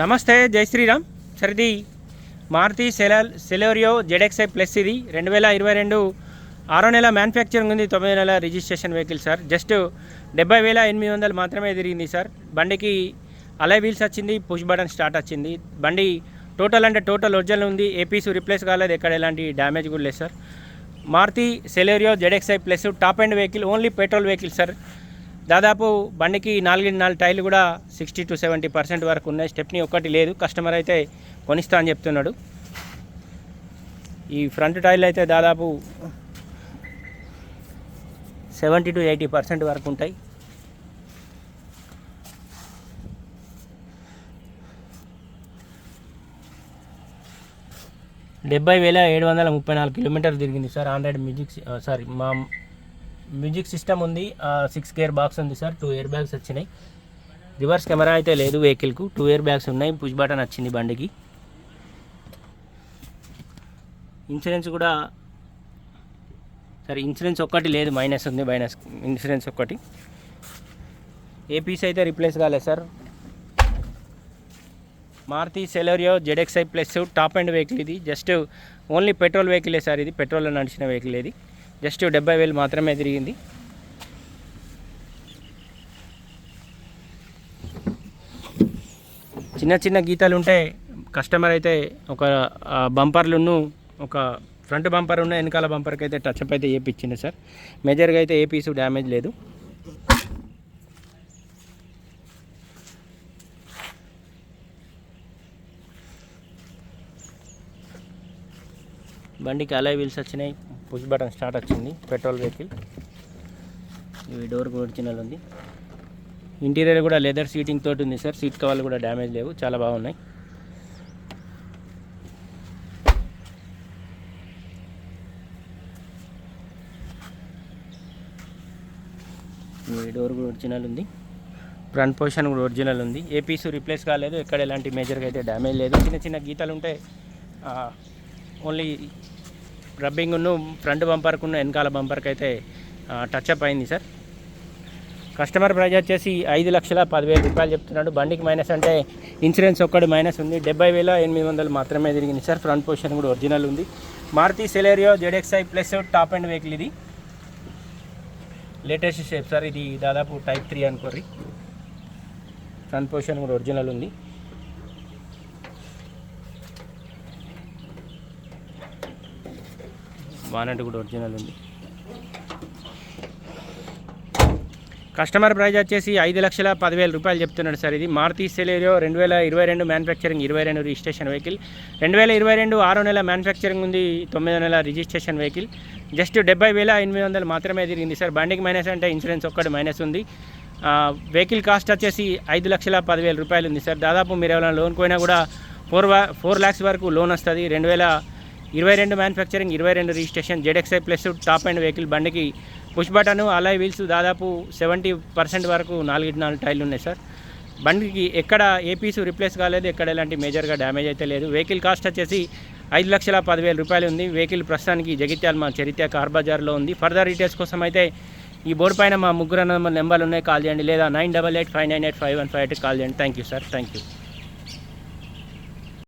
నమస్తే జై శ్రీరామ్. సార్ ఇది మారుతి సెల సెలోరియో జెడెక్సై ప్లస్ ఇది. రెండు వేల ఇరవై రెండు ఆరో నెల మ్యానుఫ్యాక్చరింగ్ ఉంది. తొమ్మిది నెల రిజిస్ట్రేషన్ వెహికల్ సార్. జస్ట్ డెబ్బై వేల ఎనిమిది వందలు మాత్రమే తిరిగింది సార్. బండికి అలై వీల్స్ వచ్చింది పుష్ బటన్ స్టార్ట్ వచ్చింది. బండి టోటల్ అంటే టోటల్ ఒరిజినల్ ఉంది. ఏపీస్ రిప్లేస్ కాలేదు ఎక్కడ ఎలాంటి డ్యామేజ్ కూడా లేదు sir. Maruti Celerio ZXI plus top end vehicle only petrol vehicle sir. దాదాపు బండికి నాలుగు నాలుగు టైర్లు కూడా సిక్స్టీ టు సెవెంటీ పర్సెంట్ వరకు ఉన్నాయి. స్టెప్ని ఒక్కటి లేదు. కస్టమర్ అయితే కొనిస్తా అని చెప్తున్నాడు. ఈ ఫ్రంట్ టైర్లు అయితే దాదాపు సెవెంటీ టు ఎయిటీ పర్సెంట్ వరకు ఉంటాయి. డెబ్బై వేల ఏడు వందల ముప్పై నాలుగు కిలోమీటర్లు తిరిగింది సార్. ఆండ్రాయిడ్ మ్యూజిక్ సారీ మా మ్యూజిక్ సిస్టమ్ ఉంది. సిక్స్ గేర్ బాక్స్ ఉంది సార్. టూ ఇయర్ బ్యాగ్స్ వచ్చినాయి. రివర్స్ కెమెరా అయితే లేదు వెహికల్కు టూ ఇయర్ బ్యాగ్స్ ఉన్నాయి. పుష్ బటన్ వచ్చింది బండికి. ఇన్సూరెన్స్ కూడా సరే ఇన్సూరెన్స్ ఒక్కటి లేదు. మైనస్ ఉంది మైనస్ ఇన్సూరెన్స్ ఒక్కటి. ఏ పీస్ అయితే రిప్లేస్ కాలేదు sir? Maruti Celerio ZXI plus top end vehicle ఇది. జస్ట్ ఓన్లీ పెట్రోల్ వెహికలే సార్ ఇది. పెట్రోల్లో నడిచిన వెహికల్ ఇది. జస్ట్ డెబ్బై వేలు మాత్రమే తిరిగింది. చిన్న చిన్న గీతాలు ఉంటే కస్టమర్ అయితే ఒక బంపర్లును ఒక ఫ్రంట్ బంపర్ ఉన్న వెనకాల బంపర్కి అయితే టచ్ అప్ అయితే వేయించింది సార్. మేజర్గా అయితే ఏ పీసు డ్యామేజ్ లేదు. బండికి అలై వీల్స్ వచ్చినాయి. పుష్ బటన్ స్టార్ట్ వచ్చింది పెట్రోల్ వెహికల్. ఇవి డోర్ ఒరిజినల్ ఉంది. ఇంటీరియర్ కూడా లెదర్ సీటింగ్ తోటి ఉంది సార్. సీట్ కవర్లు కూడా డ్యామేజ్ లేవు. చాలా బాగున్నాయి. డోర్ కూడా ఒరిజినల్ ఉంది. ఫ్రంట్ పొజిషన్ కూడా ఒరిజినల్ ఉంది. ఏ పీసు రిప్లేస్ కాలేదు. ఎక్కడ ఎలాంటి మేజర్గా అయితే డ్యామేజ్ లేదు. చిన్న చిన్న గీతలు ఉంటే ఓన్లీ రబ్బింగ్ను ఫ్రంట్ బంపర్కు వెనకాల బంపర్కి అయితే టచ్ అప్ అయింది సార్. కస్టమర్ ప్రైజ్ వచ్చేసి ఐదు లక్షల పదివేల రూపాయలు చెప్తున్నాడు. బండికి మైనస్ అంటే ఇన్సూరెన్స్ ఒక్కటి మైనస్ ఉంది. డెబ్బై వేల ఎనిమిది వందలు మాత్రమే తిరిగింది సార్. ఫ్రంట్ పొజిషన్ కూడా ఒరిజినల్ ఉంది. Maruti Celerio ZXI plus top end vehicle ఇది. Latest shape sir. ఇది దాదాపు టైప్ త్రీ అనుకోర్రి. ఫ్రంట్ పొజిషన్ కూడా ఒరిజినల్ ఉంది. వానట్ కూడా ఒరిజినల్ ఉంది. కస్టమర్ ప్రైజ్ వచ్చేసి ఐదు లక్షల పదివేల రూపాయలు చెప్తున్నాడు సార్ ఇది. మారుతి సెలేరియో రెండు వేల ఇరవై రెండు మ్యానుఫ్యాక్చరింగ్ ఇరవై రెండు రిజిస్ట్రేషన్ వెహికల్. రెండు వేల ఇరవై రెండు ఆరో నెల మ్యానుఫ్యాక్చరింగ్ ఉంది తొమ్మిదో నెల రిజిస్ట్రేషన్ వెహికల్. జస్ట్ డెబ్బై వేల ఎనిమిది వందలు మాత్రమే తిరిగింది సార్. బండికి మైనస్ అంటే ఇన్సూరెన్స్ ఒక్కటి మైనస్ ఉంది. వెహికల్ కాస్ట్ వచ్చేసి ఐదు లక్షల పదివేల రూపాయలు ఉంది సార్. దాదాపు మీరు ఏమైనా లోన్ పోయినా కూడా ఫోర్ వా ఫోర్ ల్యాక్స్ వరకు లోన్ వస్తుంది. రెండు వేల ఇరవై రెండు మ్యానుఫ్యాక్చరింగ్ ఇరవై రెండు registration ZXI plus top end vehicle బండికి పుష్ బటన్ అలాయ్ వీల్స్ దాదాపు సెవెంటీ పర్సెంట్ వరకు నాలుగు నాలుగు టైర్లు ఉన్నాయి సార్ బండికి ఎక్కడ ఏ పీసు రిప్లేస్ కాలేదు ఎక్కడ ఎలాంటి మేజర్గా డ్యామేజ్ అయితే లేదు. వెహికల్ కాస్ట్ వచ్చేసి ఐదు లక్షల పదివేల రూపాయలు ఉంది. వెహికల్ ప్రస్తుతానికి జగిత్యాల మా చరిత్ర కార్ బజార్లో ఉంది. ఫర్దర్ డీటెయిల్స్ కోసం అయితే ఈ బోర్డు పైన మా ముగ్గురు నెంబర్లు ఉన్నాయి. కాల్ చేయండి. లేదా nine double eight five nine eight five one five eight call చేయండి. Thank you sir thank you